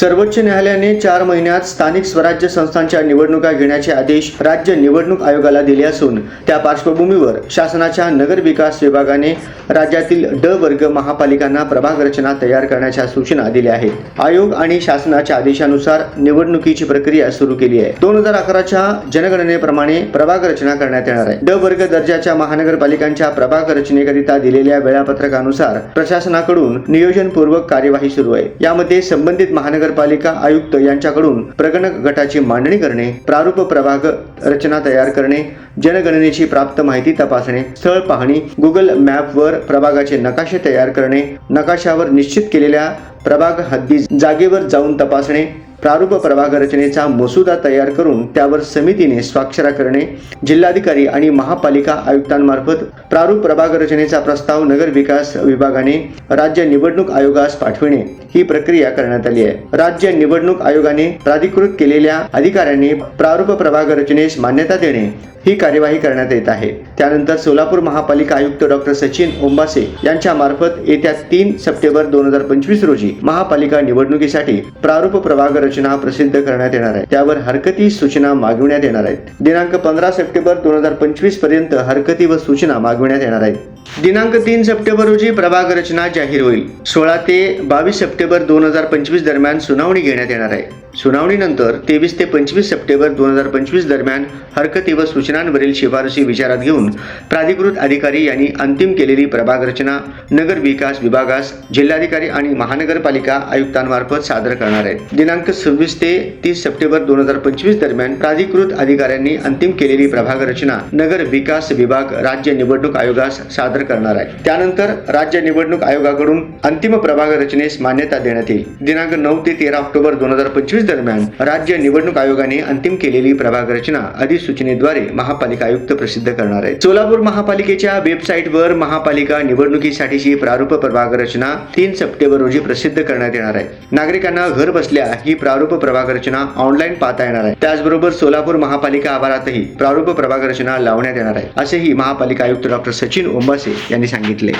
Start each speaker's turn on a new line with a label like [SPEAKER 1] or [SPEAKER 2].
[SPEAKER 1] सर्वोच्च न्यायालयाने चार महिन्यात स्थानिक स्वराज्य संस्थांच्या निवडणुका घेण्याचे आदेश राज्य निवडणूक आयोगाला दिले असून त्या पार्श्वभूमीवर शासनाच्या नगर विकास विभागाने राज्यातील ड वर्ग महापालिकांना प्रभाग रचना तयार करण्याच्या सूचना दिल्या आहेत. आयोग आणि शासनाच्या आदेशानुसार निवडणुकीची प्रक्रिया सुरू केली आहे. दोन हजार अकराच्या जनगणनेप्रमाणे प्रभाग रचना करण्यात येणार आहे. ड वर्ग दर्जाच्या महानगरपालिकांच्या प्रभाग रचनेकरिता दिलेल्या वेळापत्रकानुसार प्रशासनाकडून नियोजनपूर्वक कार्यवाही सुरू आहे. यामध्ये संबंधित महानगर महानगरपालिका आयुक्त यांच्याकडून प्रगणक गटाची मांडणी करणे प्रारूप प्रभाग रचना तयार करणे जनगणनेची प्राप्त माहिती तपासणे स्थळ पाहणी गुगल मॅपवर प्रभागाचे नकाशे तयार करणे नकाशावर निश्चित केलेल्या प्रभाग हद्दी जागेवर जाऊन तपासणे प्रारूप प्रभाग रचनेचा मसुदा तयार करून त्यावर समितीने स्वाक्षरा करणे जिल्हाधिकारी आणि महापालिका आयुक्तांमार्फत प्रारूप प्रभाग रचनेचा प्रस्ताव नगर विकास विभागाने राज्य निवडणूक आयोगास पाठविणे ही प्रक्रिया करण्यात आली आहे. राज्य निवडणूक आयोगाने प्राधिकृत केलेल्या अधिकाऱ्यांनी प्रारूप प्रभाग रचनेस मान्यता देणे ही कार्यवाही करण्यात येत आहे. त्यानंतर सोलापूर महापालिका आयुक्त डॉक्टर सचिन ओंबासे यांच्या मार्फत येत्या तीन सप्टेंबर दोन हजार पंचवीस रोजी महापालिका निवडणुकीसाठी प्रारूप प्रभाग रचना प्रसिद्ध करण्यात येणार आहे. त्यावर हरकती सूचना मागविण्यात येणार आहेत. दिनांक पंधरा सप्टेंबर दोन हजार पंचवीसपर्यंत हरकती व सूचना मागविण्यात येणार आहेत. दिनांक तीन सप्टेंबर रोजी प्रभाग रचना जाहीर होईल. सोळा ते बावीस सप्टेंबर दोन हजार पंचवीस दरम्यान सुनावणी घेण्यात येणार आहे. सुनावणीनंतर तेवीस ते पंचवीस सप्टेंबर दोन हजार पंचवीस दरम्यान हरकती व सूचनांवरील शिफारसी विचारात घेऊन प्राधिकृत अधिकारी यांनी अंतिम केलेली प्रभाग रचना नगर विकास विभागास जिल्हाधिकारी आणि महानगरपालिका आयुक्तांमार्फत सादर करणार आहेत दिनांक सव्वीस ते तीस सप्टेंबर दोन हजार पंचवीस दरम्यान प्राधिकृत अधिकाऱ्यांनी अंतिम केलेली प्रभाग रचना नगर विकास विभाग राज्य निवडणूक आयोगास सादर करणार आहे. त्यानंतर राज्य निवडणूक आयोगाकडून अंतिम प्रभाग रचनेस मान्यता देण्यात येईल. दिनांक नऊ ते तेरा ऑक्टोबर दोन हजार पंचवीस दरम्यान राज्य निवडणूक आयोगाने अंतिम केलेली प्रभाग रचना अधिसूचनेद्वारे महापालिका आयुक्त प्रसिद्ध करणार आहे. सोलापूर महापालिकेच्या वेबसाईटवर महापालिका निवडणुकीसाठीची प्रारूप प्रभाग रचना तीन सप्टेंबर रोजी प्रसिद्ध करण्यात येणार आहे. नागरिकांना घर बसल्या ही प्रारूप प्रभाग रचना ऑनलाईन पाहता येणार आहे. त्याचबरोबर सोलापूर महापालिका आवारातही प्रारूप प्रभाग रचना लावण्यात येणार आहे असेही महापालिका आयुक्त डॉक्टर सचिन ओंबासे यांनी सांगितले.